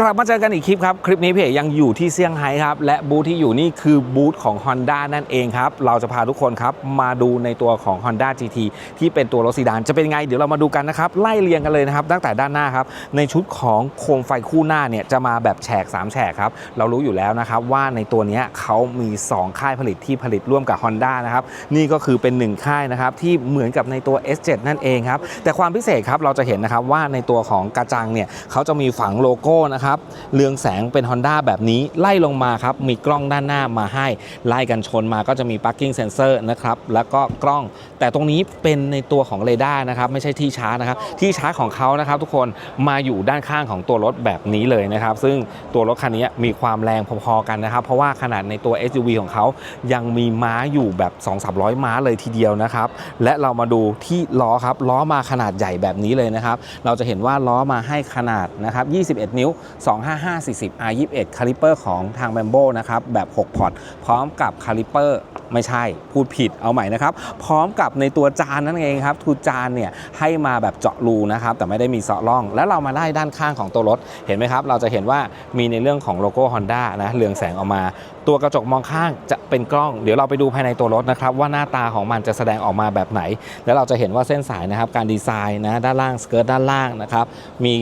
กลับมาเจอกันอีกคลิปครับ คลิปนี้พี่เอกยังอยู่ที่เซี่ยงไฮ้ครับ และบูธที่อยู่นี่คือบูธของ Honda นั่นเองครับ เราจะพาทุกคนครับ มาดูในตัวของ Honda GT ที่เป็นตัวรถซีดานจะเป็นไง เดี๋ยวเรามาดูกันนะครับ ไล่เรียงกันเลยนะครับ ตั้งแต่ด้านหน้าครับ ในชุดของโคมไฟคู่หน้าเนี่ยจะมาแบบแฉก 3 แฉกครับ เรารู้อยู่แล้วนะครับว่าในตัวนี้เขามี 2 ค่ายผลิตที่ผลิตร่วมกับ Honda นะครับนี่ก็คือเป็น 1 ค่ายนะครับที่เหมือนกับในตัว S7 นั่นเองครับแต่ความพิเศษครับเราจะเห็นนะครับว่าในตัวของกระจังเนี่ยเขาจะมีฝังโลโก้นะครับเรืองแสงเป็น Honda แบบนี้ไล่ลงมาครับมีกล้องด้านหน้ามาให้ไล่กันชนมาก็จะมี parking sensor นะครับแล้วก็กล้อง แต่ตรงนี้เป็นในตัวของเรดาร์นะครับไม่ใช่ที่ชาร์จนะครับที่ชาร์จของเขานะครับทุกคนมาอยู่ด้านข้างของตัวรถแบบนี้เลยนะครับซึ่งตัวรถคันนี้มีความแรงพอๆกันนะครับเพราะว่าขนาดในตัว SUV ของเขายังมีม้าอยู่แบบ 2-300 ม้าเลยทีเดียวนะครับและเรามาดูที่ล้อครับล้อมาขนาดใหญ่แบบนี้เลยนะครับเราจะเห็นว่าล้อมาให้ขนาดนะครับ21 นิ้ว255 40 R21 คาลิเปอร์ของทาง b บ m b o นะครับ แบบ 6 พอร์ต พร้อมกับคาลิเปอร์ไม่ใช่ พูดผิดเอาใหม่นะครับ พร้อมกับในตัวจานนั่นเองครับทูจานเนี่ยให้มาแบบเจาะรูนะครับ แต่ไม่ได้มีเสาะร่อง แล้วเรามาไล่ด้านข้างของตัวรถ เห็นไหมครับ เราจะเห็นว่ามีในเรื่องของโลโก้ Honda นะเรืองแสงออกมา ตัวกระจกมองข้างจะเป็นกล้อง เดี๋ยวเราไปดูภายในตัวรถนะครับ ว่าหน้าตาของมันจะแสดงออกมาแบบไหน แล้วเราจะเห็นว่าเส้นสายนะครับการดีไซน์นะด้านล่างสเกิร์ตด้านล่างนะครับมี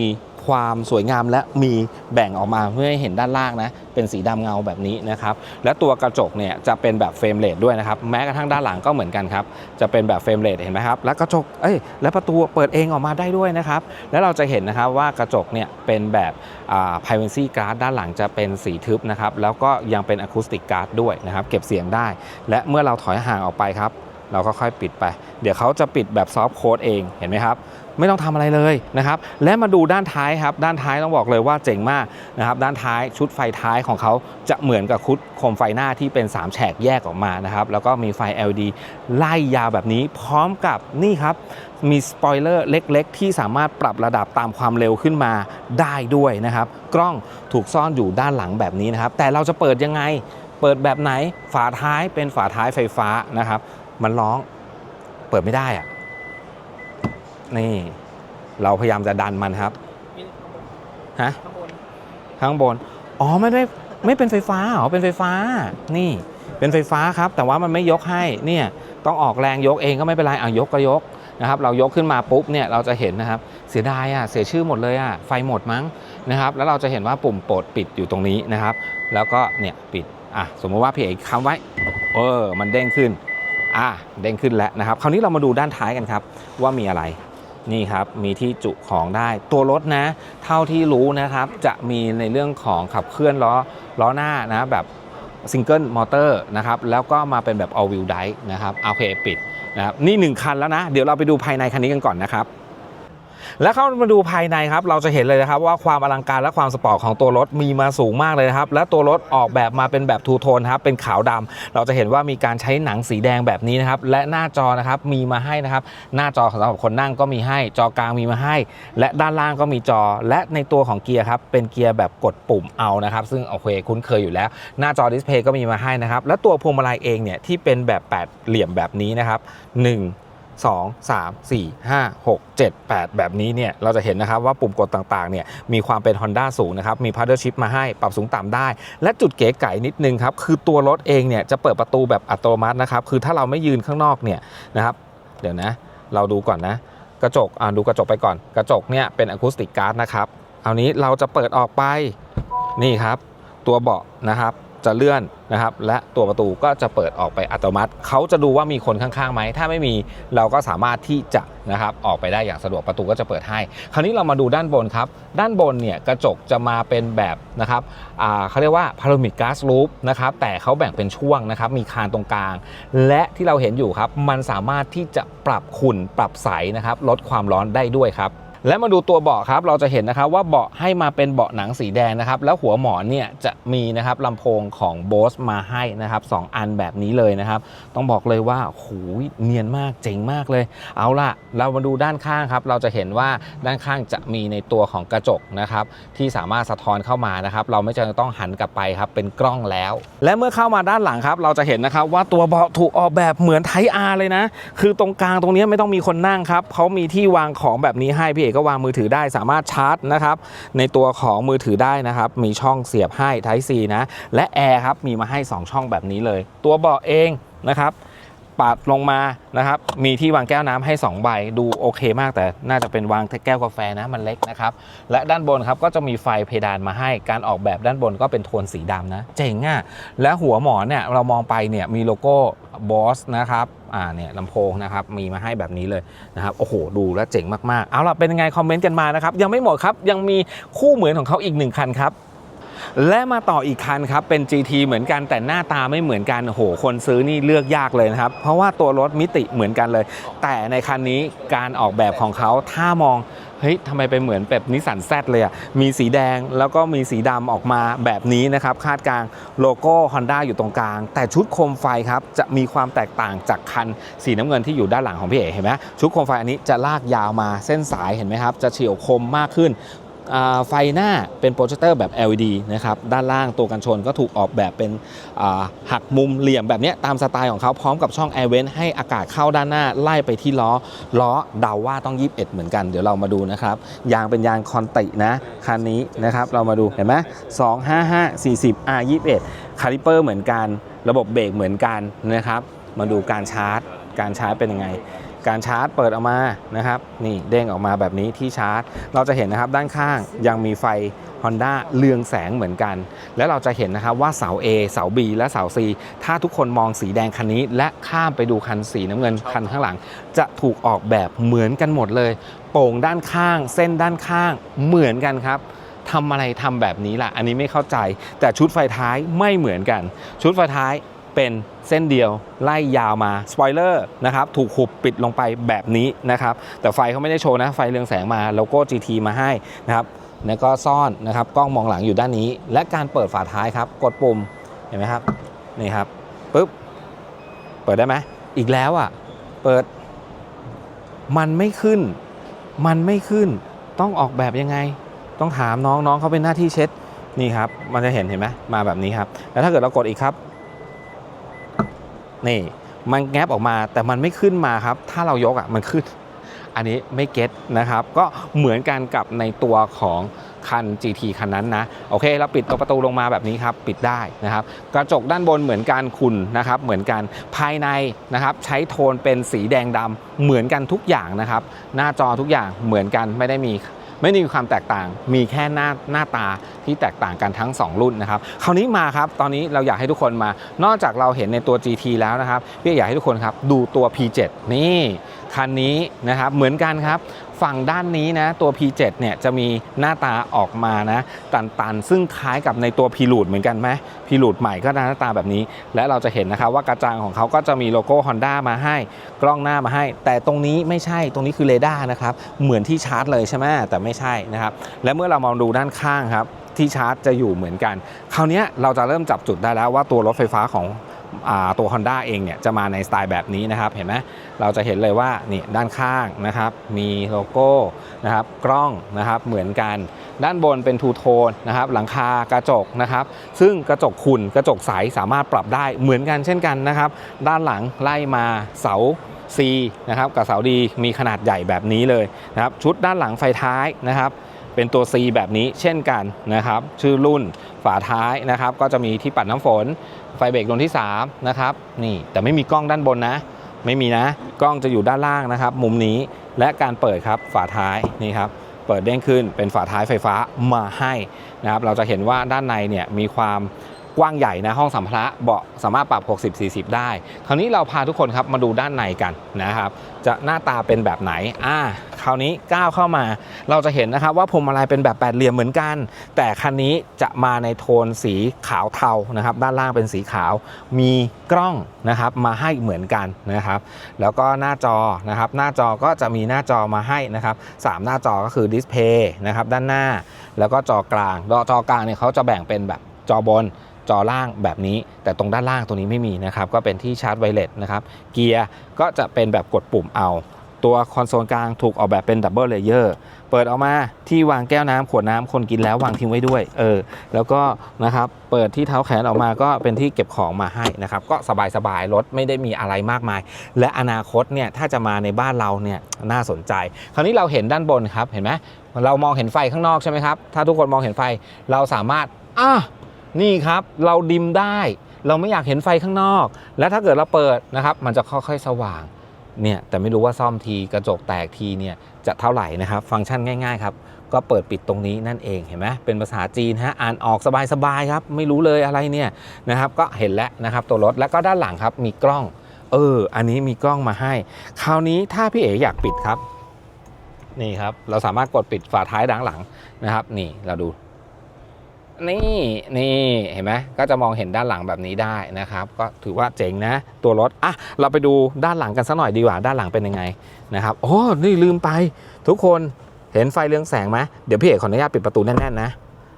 ความสวยงามและมีแบ่งออกมาเพื่อให้เห็นด้านล่างนะเป็นสีดำเงาแบบนี้นะครับและตัวกระจกเนี่ยจะเป็นแบบเฟรมเรทด้วยนะครับแม้กระทั่งด้านหลังก็เหมือนกันครับจะเป็นแบบเฟรมเรทเห็นไหมครับและกระจกเอ้ยและประตูเปิดเองออกมาได้ด้วยนะครับแล้วเราจะเห็นนะครับว่ากระจกเนี่ยเป็นแบบ privacy guard ด้านหลังจะเป็นสีทึบนะครับแล้วก็ยังเป็น acoustic guard ด้วยนะครับเก็บเสียงได้ และเมื่อเราถอยห่างออกไปครับเราก็ค่อยปิดไป เดี๋ยวเขาจะปิดแบบซอฟต์โค้ดเองเห็นไหมครับ ไม่ต้องทำอะไรเลยนะครับ และมาดูด้านท้ายครับ ด้านท้ายต้องบอกเลยว่าเจ๋งมากนะครับ ด้านท้ายชุดไฟท้ายของเขาจะเหมือนกับคุดโคมไฟหน้าที่เป็น 3 แฉกแยกออกมานะครับ แล้วก็มีไฟ LED ไล่ยาวแบบนี้ พร้อมกับนี่ครับมีสปอยเลอร์เล็ก ๆ ที่สามารถปรับระดับตามความเร็วขึ้นมาได้ด้วยนะครับ กล้องถูกซ่อนอยู่ด้านหลังแบบนี้นะครับ แต่เราจะเปิดยังไง เปิดแบบไหน ฝาท้ายเป็นฝาท้ายไฟฟ้านะครับ มันร้องเปิดไม่ได้อะ นี่ เราพยายามจะดันมันครับฮะข้างบน อ๋อไม่ได้ไม่เป็นไฟฟ้าเหรอเป็นไฟฟ้า นี่ เป็นไฟฟ้าครับ แต่ว่ามันไม่ยกให้เนี่ยต้องออกแรงยกเองก็ไม่เป็นไรอะยกก็ยกนะครับ เรายกขึ้นมาปุ๊บเนี่ยเราจะเห็นนะครับ เสียดายอะเสียชื่อหมดเลยอะไฟหมดมั้งนะครับ แล้วเราจะเห็นว่าปุ่มโปรดปิดอยู่ตรงนี้นะครับ แล้วก็เนี่ยปิดอะสมมติว่าพี่เอกค้ำไว้เออมันเด้งขึ้นอะเด้งขึ้นแล้วนะครับ คราวนี้เรามาดูด้านท้ายกันครับ ว่ามีอะไร นี่ครับมีที่จุของได้ ตัวรถนะ เท่าที่รู้นะครับ จะมีในเรื่องของขับเคลื่อนล้อล้อหน้านะแบบซิงเกิลมอเตอร์นะครับแล้วก็มาเป็นแบบ all wheel drive นะครับโอเคปิดนะครับนี่ 1 คันแล้วนะ เดี๋ยวเราไปดูภายในคันนี้กันก่อนนะครับ แล้วเข้ามาดูภายในครับ เราจะเห็นเลยนะครับว่าความอลังการและความสปอร์ตของตัวรถมีมาสูงมากเลยนะครับ และตัวรถออกแบบมาเป็นแบบทูโทนครับ เป็นขาวดำเราจะเห็นว่ามีการใช้หนังสีแดงแบบนี้นะครับ และหน้าจอนะครับมีมาให้นะครับ หน้าจอสำหรับคนนั่งก็มีให้ จอกลางมีมาให้ และด้านล่างก็มีจอ และในตัวของเกียร์ครับ เป็นเกียร์แบบกดปุ่มเอานะครับ ซึ่งโอเคคุ้นเคยอยู่แล้ว หน้าจอดิสเพย์ก็มีมาให้นะครับ และตัวพวงมาลัยเองเนี่ยที่เป็นแบบแปดเหลี่ยมแบบนี้นะครับหนึ่ง 2 3 4 5 6 7 8 แบบนี้เนี่ยเราจะเห็นนะครับว่าปุ่มกดต่างๆเนี่ยมีความเป็น Honda สูงนะครับ มี paddle shift มาให้ปรับสูงต่ำได้ และจุดเก๋ไก่นิดนึงครับ คือตัวรถเองเนี่ยจะเปิดประตูแบบอัตโนมัตินะครับ คือถ้าเราไม่ยืนข้างนอกเนี่ยนะครับเดี๋ยวนะ เราดูก่อนนะ กระจกอ่าดูกระจกไปก่อน กระจกเนี่ยเป็นอะคูสติกการ์ดนะครับเอานี้เราจะเปิดออกไปนี่ครับ ตัวเบาะนะครับ จะเลื่อนนะครับและตัวประตูก็จะเปิดออกไปอัตโนมัติ เขาจะดูว่ามีคนข้างๆไหมถ้าไม่มีเราก็สามารถที่จะนะครับออกไปได้อย่างสะดวกประตูก็จะเปิดให้ คราวนี้เรามาดูด้านบนครับ ด้านบนเนี่ยกระจกจะมาเป็นแบบนะครับเขาเรียกว่าพารามิดก๊าซลูปนะครับแต่เขาแบ่งเป็นช่วงนะครับมีคานตรงกลาง และที่เราเห็นอยู่ครับมันสามารถที่จะปรับขุ่นปรับใสนะครับลดความร้อนได้ด้วยครับ และมาดูตัวเบาะครับเราจะเห็นนะครับว่าเบาะให้มาเป็นเบาะหนังสีแดงนะครับแล้วหัวหมอนเนี่ยจะมีนะครับลำโพงของ Bose มาให้นะครับสองอันแบบนี้เลยนะครับ ต้องบอกเลยว่าโหยเนียนมากเจ๋งมากเลย เอาล่ะ เรามาดูด้านข้างครับ เราจะเห็นว่าด้านข้างจะมีในตัวของกระจกนะครับที่สามารถสะท้อนเข้ามานะครับเราไม่จำเป็นต้องหันกลับไปครับเป็นกล้องแล้ว และเมื่อเข้ามาด้านหลังครับ เราจะเห็นนะครับว่าตัวเบาะถูกออกแบบเหมือนไทอาร์เลยนะ คือตรงกลางตรงนี้ไม่ต้องมีคนนั่งครับเขามีที่วางของแบบนี้ให้พี่เอกก็วางมือถือได้สามารถชาร์จนะครับในตัวของมือถือได้นะครับ มีช่องเสียบให้ Type C นะ และแอร์ครับมีมาให้ 2 ช่องแบบนี้เลย ตัวเบาะเองนะครับ ปัดลงมานะครับ มีที่วางแก้วน้ำให้ 2 ใบ ดูโอเคมากแต่น่าจะเป็นวางแก้วกาแฟนะมันเล็กนะครับ และด้านบนครับก็จะมีไฟเพดานมาให้ การออกแบบด้านบนก็เป็นโทนสีดำนะ เจ๋งอะ่ะ และหัวหมอนเนี่ยเรามองไปเนี่ยมีโลโก้บอสนะครับอ่าเนี่ยลำโพงนะครับมีมาให้แบบนี้เลยนะครับโอ้โหดูแล้วเจ๋งมากๆ เอาล่ะเป็นยังไงคอมเมนต์กันมานะครับ ยังไม่หมดครับ ยังมีคู่เหมือนของเขาอีกหนึ่งคันครับ และมาต่ออีกคันครับ เป็น GT เหมือนกันแต่หน้าตาไม่เหมือนกันโหคนซื้อนี่เลือกยากเลยนะครับ เพราะว่าตัวรถมิติเหมือนกันเลย แต่ในคันนี้การออกแบบของเขาถ้ามองเฮ้ยทำไมไปเหมือนแบบนิสสันแซดเลยอะ มีสีแดงแล้วก็มีสีดำออกมาแบบนี้นะครับ คาดกลางโลโก้ Honda อยู่ตรงกลาง แต่ชุดโคมไฟครับ จะมีความแตกต่างจากคันสีน้ำเงินที่อยู่ด้านหลังของพี่เอ๋เห็นไหมชุดโคมไฟอันนี้จะลากยาวมาเส้นสายเห็นไหมครับ จะเฉียวคมมากขึ้น ไฟหน้าเป็นโปรเจคเตอร์แบบ LED นะครับด้านล่างตัวกันชนก็ถูกออกแบบเป็นหักมุมเหลี่ยมแบบนี้ตามสไตล์ของเขาพร้อมกับช่อง Air Vent ให้อากาศเข้าด้านหน้าไล่ไปที่ล้อ ล้อเดาว่าต้อง 21 เหมือนกัน เดี๋ยวเรามาดูนะครับยางเป็นยางคอนตินะคันนี้นะครับเรามาดูเห็นไหม255 40 R 21คาลิเปอร์เหมือนกัน ระบบเบรกเหมือนกันนะครับมาดูการชาร์จ การชาร์จเป็นยังไง การชาร์จเปิดออกมานะครับนี่เด้งออกมาแบบนี้ที่ชาร์จ เราจะเห็นนะครับด้านข้างยังมีไฟ Honda เรืองแสงเหมือนกัน แล้วเราจะเห็นนะครับว่าเสา A เสา B และเสา C ถ้าทุกคนมองสีแดงคันนี้ และข้ามไปดูคันสีน้ำเงินคันข้างหลัง จะถูกออกแบบเหมือนกันหมดเลย โป่งด้านข้าง เส้นด้านข้างเหมือนกันครับทำอะไรทำแบบนี้ล่ะ อันนี้ไม่เข้าใจ แต่ชุดไฟท้ายไม่เหมือนกัน ชุดไฟท้าย เป็นเส้นเดียวไล่ยาวมาสปอยเลอร์นะครับถูกหุบปิดลงไปแบบนี้นะครับแต่ไฟเขาไม่ได้โชว์นะ ไฟเรืองแสงมาโลโก้ GT มาให้นะครับแล้วก็ซ่อนนะครับกล้องมองหลังอยู่ด้านนี้ และการเปิดฝาท้ายครับ กดปุ่มเห็นไหมครับนี่ครับปุ๊บเปิดได้ไหมอีกแล้วอะเปิดมันไม่ขึ้น มันไม่ขึ้นต้องออกแบบยังไง ต้องถามน้องน้องเขาเป็นหน้าที่เช็ดนี่ครับ มันจะเห็นเห็นไหมมาแบบนี้ครับ แล้วถ้าเกิดเรากดอีกครับ นี่มันแงบออกมาแต่มันไม่ขึ้นมาครับ ถ้าเรายกอะมันขึ้น อันนี้ไม่เก็ตนะครับ ก็เหมือนกันกับในตัวของคัน GT คันนั้นนะ โอเค เราปิดตัวประตูลงมาแบบนี้ครับ ปิดได้นะครับ กระจกด้านบนเหมือนกันขุ่นนะครับ เหมือนกันภายในนะครับ ใช้โทนเป็นสีแดงดำเหมือนกันทุกอย่างนะครับ หน้าจอทุกอย่างเหมือนกันไม่ได้มี ไม่ได้มีความแตกต่าง มีแค่หน้าหน้าตาที่แตกต่างกันทั้ง 2 รุ่นนะครับ คราวนี้มาครับ ตอนนี้เราอยากให้ทุกคนมา นอกจากเราเห็นในตัว GT แล้วนะครับพี่อยากให้ทุกคนครับดูตัว P7 นี่คันนี้นะครับเหมือนกันครับ ฝั่งด้านนี้นะตัว P7 เนี่ยจะมีหน้าตาออกมานะตันๆ ซึ่งคล้ายกับในตัว p ีลูดเหมือนกันไหม p ีลูดใหม่ก็หน้าตาแบบนี้ และเราจะเห็นนะครับว่ากระจังของเขาก็จะมีโลโก้ Honda มาให้กล้องหน้ามาให้ แต่ตรงนี้ไม่ใช่ตรงนี้คือเรดาร์นะครับเหมือนที่ชาร์จเลยใช่ไหมแต่ไม่ใช่นะครับและเมื่อเรามองดูด้านข้างครับที่ชาร์จจะอยู่เหมือนกัน คราวนี้เราจะเริ่มจับจุดได้แล้วว่าตัวรถไฟฟ้าของ ตัว Honda เองเนี่ยจะมาในสไตล์แบบนี้นะครับ เห็นไหมเราจะเห็นเลยว่านี่ด้านข้างนะครับ มีโลโก้นะครับกล้องนะครับเหมือนกัน ด้านบนเป็นทูโทนนะครับหลังคากระจกนะครับ ซึ่งกระจกขุ่นกระจกใสสามารถปรับได้เหมือนกันเช่นกันนะครับ ด้านหลังไล่มาเสา C นะครับกับเสาดีมีขนาดใหญ่แบบนี้เลยนะครับชุดด้านหลังไฟท้ายนะครับ เป็นตัว C แบบนี้เช่นกันนะครับ ชื่อรุ่นฝาท้ายนะครับ ก็จะมีที่ปัดน้ำฝน ไฟเบรกดวงที่3นะครับนี่แต่ไม่มีกล้องด้านบนนะ ไม่มีนะ กล้องจะอยู่ด้านล่างนะครับ มุมนี้และการเปิดครับฝาท้ายนี่ครับเปิดเด้งขึ้นเป็นฝาท้ายไฟฟ้ามาให้นะครับ เราจะเห็นว่าด้านในเนี่ยมีความ กว้างใหญ่นะห้องสัมภาระเบาะสามารถปรับ 60-40 ได้ คราวนี้เราพาทุกคนครับมาดูด้านในกันนะครับ จะหน้าตาเป็นแบบไหนอ่าคราวนี้ก้าวเข้ามาเราจะเห็นนะครับว่าพวงมาลัยเป็นแบบแปดเหลี่ยมเหมือนกัน แต่คันนี้จะมาในโทนสีขาวเทานะครับด้านล่างเป็นสีขาว มีกล้องนะครับมาให้เหมือนกันนะครับ แล้วก็หน้าจอนะครับหน้าจอก็จะมีหน้าจอมาให้นะครับสามหน้าจอก็คือดิสเพย์นะครับด้านหน้า แล้วก็จอกลางจอกลางเนี่ยเขาจะแบ่งเป็นแบบจอบน จอล่างแบบนี้ แต่ตรงด้านล่างตรงนี้ไม่มีนะครับก็เป็นที่ชาร์จไวเลสนะครับเกียร์ก็จะเป็นแบบกดปุ่มเอา ตัวคอนโซลกลางถูกออกแบบเป็นดับเบิลเลเยอร์เปิดออกมาที่วางแก้วน้ำขวดน้ำคนกินแล้ววางทิ้งไว้ด้วยเออแล้วก็นะครับเปิดที่เท้าแขนออกมาก็เป็นที่เก็บของมาให้นะครับก็สบายๆรถไม่ได้มีอะไรมากมาย และอนาคตเนี่ยถ้าจะมาในบ้านเราเนี่ยน่าสนใจ คราวนี้เราเห็นด้านบนครับเห็นไหมเรามองเห็นไฟข้างนอกใช่ไหมครับถ้าทุกคนมองเห็นไฟเราสามารถอะ นี่ครับเราดิมได้ เราไม่อยากเห็นไฟข้างนอก และถ้าเกิดเราเปิดนะครับมันจะค่อยๆสว่างเนี่ยแต่ไม่รู้ว่าซ่อมทีกระจกแตกทีเนี่ยจะเท่าไหร่นะครับ ฟังก์ชันง่ายๆครับก็เปิดปิดตรงนี้นั่นเองเห็นไหมเป็นภาษาจีนฮะอ่านออกสบายๆครับ ไม่รู้เลยอะไรเนี่ยนะครับก็เห็นแล้วนะครับตัวรถแล้วก็ด้านหลังครับมีกล้องเอออันนี้มีกล้องมาให้ คราวนี้ถ้าพี่เอ๋อยากปิดครับนี่ครับเราสามารถกดปิดฝาท้ายด้านหลังนะครับ นี่เราดู นี่นี่เห็นไหมก็จะมองเห็นด้านหลังแบบนี้ได้นะครับ ก็ถือว่าเจ๋งนะ ตัวรถอะเราไปดูด้านหลังกันสักหน่อยดีกว่าด้านหลังเป็นยังไงนะครับโอ้นี่ลืมไป ทุกคนเห็นไฟเรืองแสงไหมเดี๋ยวพี่เอกขออนุญาตปิดประตูแน่นๆนะ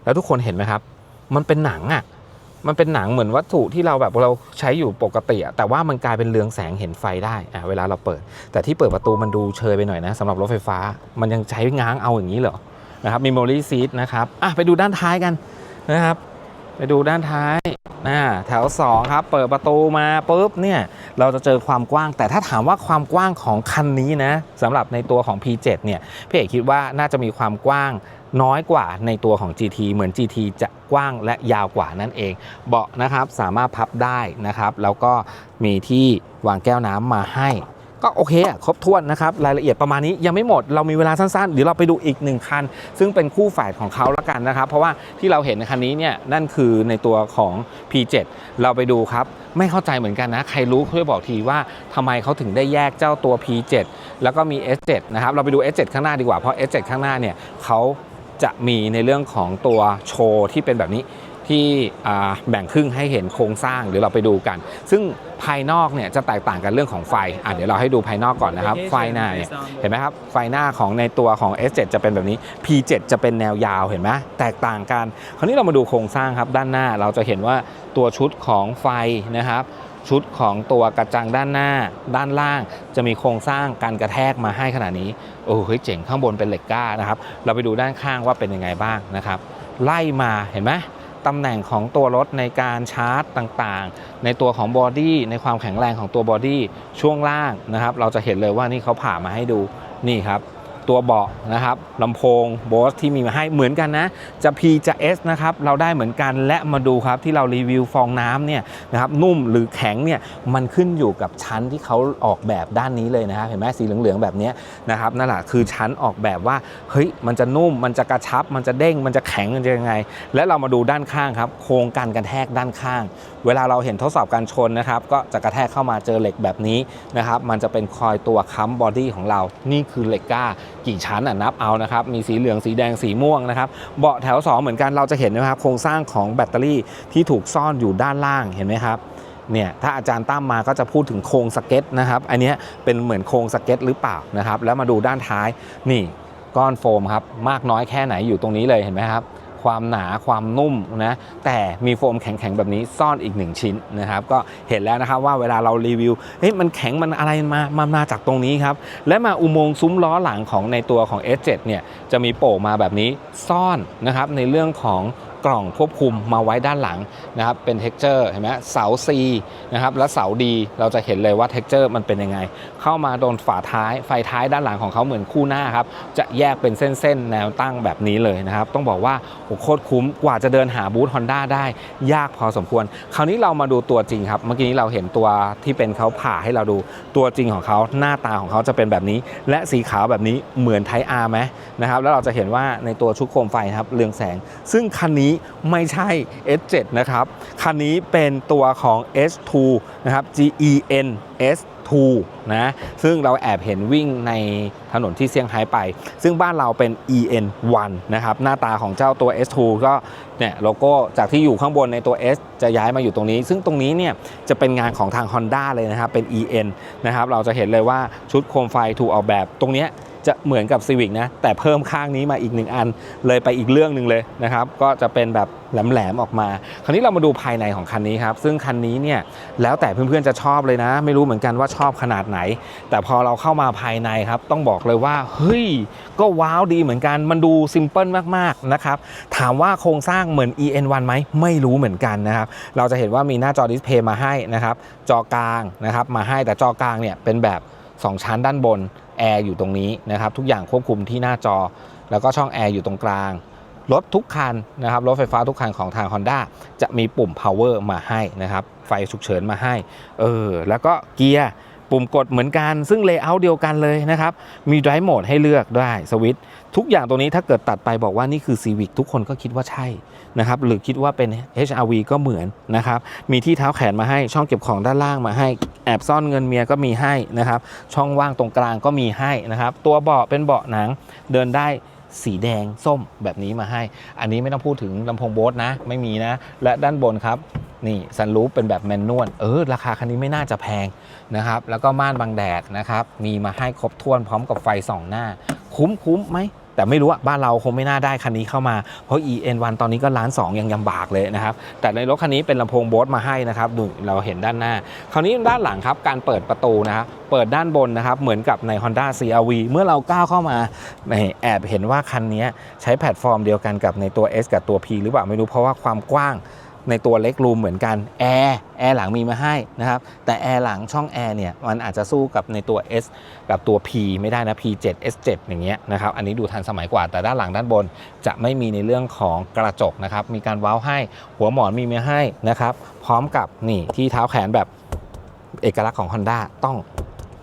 แล้วทุกคนเห็นไหมครับ มันเป็นหนังอะมันเป็นหนังเหมือนวัตถุที่เราแบบเราใช้อยู่ปกติอะแต่ว่ามันกลายเป็นเรืองแสงเห็นไฟได้อะเวลาเราเปิด แต่ที่เปิดประตูมันดูเชยไปหน่อยนะสำหรับรถไฟฟ้ามันยังใช้ง้างเอาอย่างนี้เหรอนะครับมีโมลี่ซีทนะครับอะไปดูด้านท้ายกัน นะครับ ไปดูด้านท้ายนะแถว 2 ครับ เปิดประตูมาปุ๊บเนี่ยเราจะเจอความกว้าง แต่ถ้าถามว่าความกว้างของคันนี้นะสำหรับในตัวของ P7 เนี่ยพี่เอกคิดว่าน่าจะมีความกว้างน้อยกว่าในตัวของ GT เหมือน GT จะกว้างและยาวกว่านั่นเอง เบาะนะครับสามารถพับได้นะครับ แล้วก็มีที่วางแก้วน้ำมาให้ ก็โอเคครบถ้วนนะครับรายละเอียดประมาณนี้ยังไม่หมดเรามีเวลาสั้นๆเดี๋ยวเราไปดูอีกหนึ่งคัน ซึ่งเป็นคู่ฝ่ายของเขาละกันนะครับ เพราะว่าที่เราเห็นในคันนี้เนี่ยนั่นคือในตัวของ P7 เราไปดูครับ ไม่เข้าใจเหมือนกันนะ ใครรู้ช่วยบอกทีว่าทำไมเขาถึงได้แยกเจ้าตัว P7 แล้วก็มี S7 นะครับเราไปดู S7 ข้างหน้าดีกว่าเพราะ S7 ข้างหน้าเนี่ยเขาจะมีในเรื่องของตัวโชว์ที่เป็นแบบนี้ ที่อ่าแบ่งครึ่งให้เห็นโครงสร้างเดี๋ยวเราไปดูกัน ซึ่งภายนอกเนี่ยจะแตกต่างกันเรื่องของไฟอะเดี๋ยวเราให้ดูภายนอกก่อนนะครับ ไฟหน้าเนี่ยเห็นไหมครับ ไฟหน้าของในตัวของ S7 จะเป็นแบบนี้ P7 จะเป็นแนวยาวเห็นไหมแตกต่างกัน คราวนี้เรามาดูโครงสร้างครับด้านหน้าเราจะเห็นว่าตัวชุดของไฟนะครับชุดของตัวกระจังด้านหน้าด้านล่าง จะมีโครงสร้างการกระแทกมาให้ขนาดนี้ โอ้เฮ้ยเจ๋งข้างบนเป็นเหล็กก้านะครับ เราไปดูด้านข้างว่าเป็นยังไงบ้างนะครับ ไล่มาเห็นไหม ตำแหน่งของตัวรถในการชาร์จต่างๆ ในตัวของบอดี้ในความแข็งแรงของตัวบอดี้ช่วงล่างนะครับ เราจะเห็นเลยว่านี่เขาผ่ามาให้ดูนี่ครับ ตัวเบาะนะครับลำโพงโบสที่มีมาให้เหมือนกันนะ จะ P จะ S นะครับ เราได้เหมือนกันและมาดูครับที่เรารีวิวฟองน้ำเนี่ยนะครับนุ่มหรือแข็งเนี่ยมันขึ้นอยู่กับชั้นที่เขาออกแบบด้านนี้เลยนะครับเห็นไหมสีเหลืองๆแบบนี้นะครับนั่นแหละคือชั้นออกแบบว่าเฮ้ยมันจะนุ่มมันจะกระชับ มันจะเด้งมันจะแข็งมันจะยังไง และเรามาดูด้านข้างครับ โครงการกระแทกด้านข้าง เวลาเราเห็นทดสอบการชนนะครับก็จะกระแทกเข้ามาเจอเหล็กแบบนี้นะครับมันจะเป็นคอยตัวค้ำบอดี้ของเรานี่คือเหล็กก้า กี่ชั้นอะนับเอานะครับมีสีเหลืองสีแดงสีม่วงนะครับเบาะแถว 2 เหมือนกันเราจะเห็นนะครับโครงสร้างของแบตเตอรี่ที่ถูกซ่อนอยู่ด้านล่างเห็นไหมครับเนี่ยถ้าอาจารย์ตั้มมาก็จะพูดถึงโครงสเก็ตนะครับอันนี้เป็นเหมือนโครงสเก็ตหรือเปล่านะครับแล้วมาดูด้านท้ายนี่ก้อนโฟมครับมากน้อยแค่ไหนอยู่ตรงนี้เลยเห็นไหมครับ ความหนาความนุ่มนะแต่มีโฟมแข็งๆแบบนี้ซ่อนอีกหนึ่งชิ้นนะครับก็เห็นแล้วนะครับว่าเวลาเรารีวิวเฮ้ยมันแข็งมันอะไรมามามาจากตรงนี้ครับและมาอุโมงค์ซุ้มล้อหลังของในตัวของ S7 เนี่ยจะมีโป่งมาแบบนี้ซ่อนนะครับในเรื่องของ กล่องควบคุมมาไว้ด้านหลังนะครับเป็น t e x t อร์เห็นไหมเสา C นะครับและเสา D เราจะเห็นเลยว่า t e x t อร์มันเป็นยังไง เข้ามาโดนฝาท้ายไฟท้ายด้านหลังของเขาเหมือนคู่หน้าครับจะแยกเป็นเส้นๆแนวตั้งแบบนี้เลยนะครับต้องบอกว่าโโคตรคุ้มกว่าจะเดินหาบูธ Honda ได้ ยากพอสมควร คราวนี้เรามาดูตัวจริงครับ เมื่อกี้นี้เราเห็นตัวที่เป็นเขาผ่าให้เราดูตัวจริงของเขาหน้าตาของเขาจะเป็นแบบนี้ และสีขาวแบบนี้เหมือนไทอาร์ไหมนะครับแล้วเราจะเห็นว่าในตัวชุดโคมไฟครับเรืองแสง ซึ่งคันนี้ไม่ใช่ S7 นะครับ คันนี้เป็นตัวของ S2 นะครับ GEN S2 นะ ซึ่งเราแอบเห็นวิ่งในถนนที่เซี่ยงไฮ้ไป ซึ่งบ้านเราเป็น EN1 นะครับ หน้าตาของเจ้าตัว S2 ก็เนี่ยโลโก้จากที่อยู่ข้างบนในตัว S จะย้ายมาอยู่ตรงนี้ ซึ่งตรงนี้เนี่ยจะเป็นงานของทาง Honda เลยนะครับ เป็น EN นะครับ เราจะเห็นเลยว่าชุดโคมไฟถูกออกแบบตรงเนี้ย จะเหมือนกับ Civic นะ แต่เพิ่มข้างนี้มาอีกหนึ่งอัน เลยไปอีกเรื่องหนึ่งเลยนะครับ ก็จะเป็นแบบแหลมๆออกมา คราวนี้เรามาดูภายในของคันนี้ครับ ซึ่งคันนี้เนี่ยแล้วแต่เพื่อนๆจะชอบเลยนะ ไม่รู้เหมือนกันว่าชอบขนาดไหน แต่พอเราเข้ามาภายในครับ ต้องบอกเลยว่าเฮ้ยก็ว้าวดีเหมือนกันมันดูซิมเพิลมากๆนะครับถามว่าโครงสร้างเหมือน EN1 ไหมไม่รู้เหมือนกันนะครับเราจะเห็นว่ามีหน้าจอดิสเพย์มาให้นะครับจอกลางนะครับมาให้แต่จอกลางเนี่ยเป็นแบบ 2 ชั้นด้านบน แอร์อยู่ตรงนี้นะครับทุกอย่างควบคุมที่หน้าจอ แล้วก็ช่องแอร์อยู่ตรงกลางรถทุกคันนะครับรถไฟฟ้าทุกคันของทาง Honda จะมีปุ่ม power มาให้นะครับไฟฉุกเฉินมาให้เออแล้วก็เกียร์ปุ่มกดเหมือนกัน ซึ่งเลเยอร์เดียวกันเลยนะครับ มี drive mode ให้เลือกได้สวิตช์ทุกอย่างตรงนี้ถ้าเกิดตัดไปบอกว่านี่คือ Civic ทุกคนก็คิดว่าใช่ นะครับหรือคิดว่าเป็น HRV ก็เหมือนนะครับมีที่เท้าแขนมาให้ช่องเก็บของด้านล่างมาให้แอบซ่อนเงินเมียก็มีให้นะครับช่องว่างตรงกลางก็มีให้นะครับตัวเบาะเป็นเบาะหนังเดินได้สีแดงส้มแบบนี้มาให้ อันนี้ไม่ต้องพูดถึงลำโพงโบสนะ ไม่มีนะ และด้านบนครับนี่ซันรูปเป็นแบบแมนนวลเออราคาคันนี้ไม่น่าจะแพงนะครับ แล้วก็ม่านบังแดดนะครับ มีมาให้ครบถ้วนพร้อมกับไฟส่องหน้า คุ้มคุ้มไหม แต่ไม่รู้อะบ้านเราคงไม่น่าได้คันนี้เข้ามา เพราะ EN1 ตอนนี้ก็ล้านสองยังยำบากเลยนะครับ แต่ในรถคันนี้เป็นลำโพงโบสมาให้นะครับดูเราเห็นด้านหน้า คราวนี้ด้านหลังครับการเปิดประตูนะครับเปิดด้านบนนะครับเหมือนกับใน Honda CRV เมื่อเราก้าวเข้ามาแอบเห็นว่าคันนี้ใช้แพลตฟอร์มเดียวกันกับในตัว S กับตัว P หรือเปล่าไม่รู้เพราะว่าความกว้าง ในตัวเล็กรูมเหมือนกันแอร์แอร์หลังมีมาให้นะครับแต่แอร์หลังช่องแอร์เนี่ยมันอาจจะสู้กับในตัว S กับตัว P ไม่ได้นะ P7 S7 อย่างเงี้ยนะครับอันนี้ดูทันสมัยกว่าแต่ด้านหลังด้านบนจะไม่มีในเรื่องของกระจกนะครับมีการว้าให้หัวหมอนมีมาให้นะครับพร้อมกับนี่ที่เท้าแขนแบบเอกลักษณ์ของ Honda ต้อง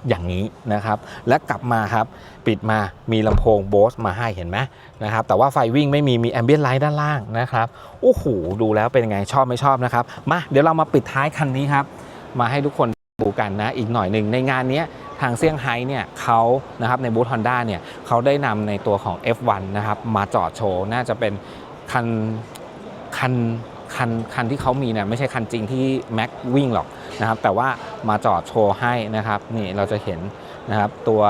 อย่างนี้นะครับ และกลับมาครับ ปิดมามีลำโพงโบสมาให้เห็นไหมนะครับ แต่ว่าไฟวิ่งไม่มีมีแอมเบียนไลท์ด้านล่างนะครับ โอ้โห ดูแล้วเป็นยังไงชอบไม่ชอบนะครับ มาเดี๋ยวเรามาปิดท้ายคันนี้ครับ มาให้ทุกคนดูกันนะอีกหน่อยหนึ่งในงานนี้ทางเซี่ยงไฮ้เนี่ยเขานะครับในบูธฮอนด้าเนี่ยเขาได้นำในตัวของ F1 นะครับมาจอดโชว์ น่าจะเป็นคันคัน คันคันที่เขามีเนี่ยไม่ใช่คันจริงที่แม็กวิ่งหรอกนะครับ แต่ว่ามาจอดโชว์ให้นะครับ นี่เราจะเห็นนะครับตัว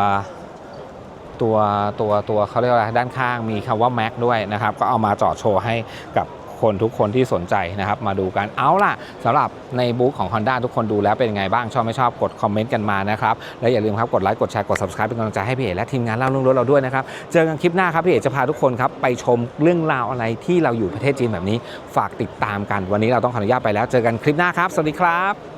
ตัวตัวตัวเขาเรียกว่าอะไรด้านข้างมีคำว่า Mac ด้วยนะครับ ก็เอามาจอดโชว์ให้กับ คนทุกคนที่สนใจนะครับมาดูกันเอาล่ะสำหรับในบุ๊กของ Honda ทุกคนดูแล้วเป็นไงบ้างชอบไม่ชอบกดคอมเมนต์กันมานะครับและอย่าลืมครับกดไลค์กดแชร์กด subscribe เป็นกำลังใจให้พี่เอกและทีมงานเล่าเรื่องรถเราด้วยนะครับเจอกันคลิปหน้าครับพี่เอกจะพาทุกคนครับไปชมเรื่องราวอะไรที่เราอยู่ประเทศจีนแบบนี้ ฝากติดตามกันวันนี้เราต้องขออนุญาตไปแล้วเจอกันคลิปหน้าครับ สวัสดีครับ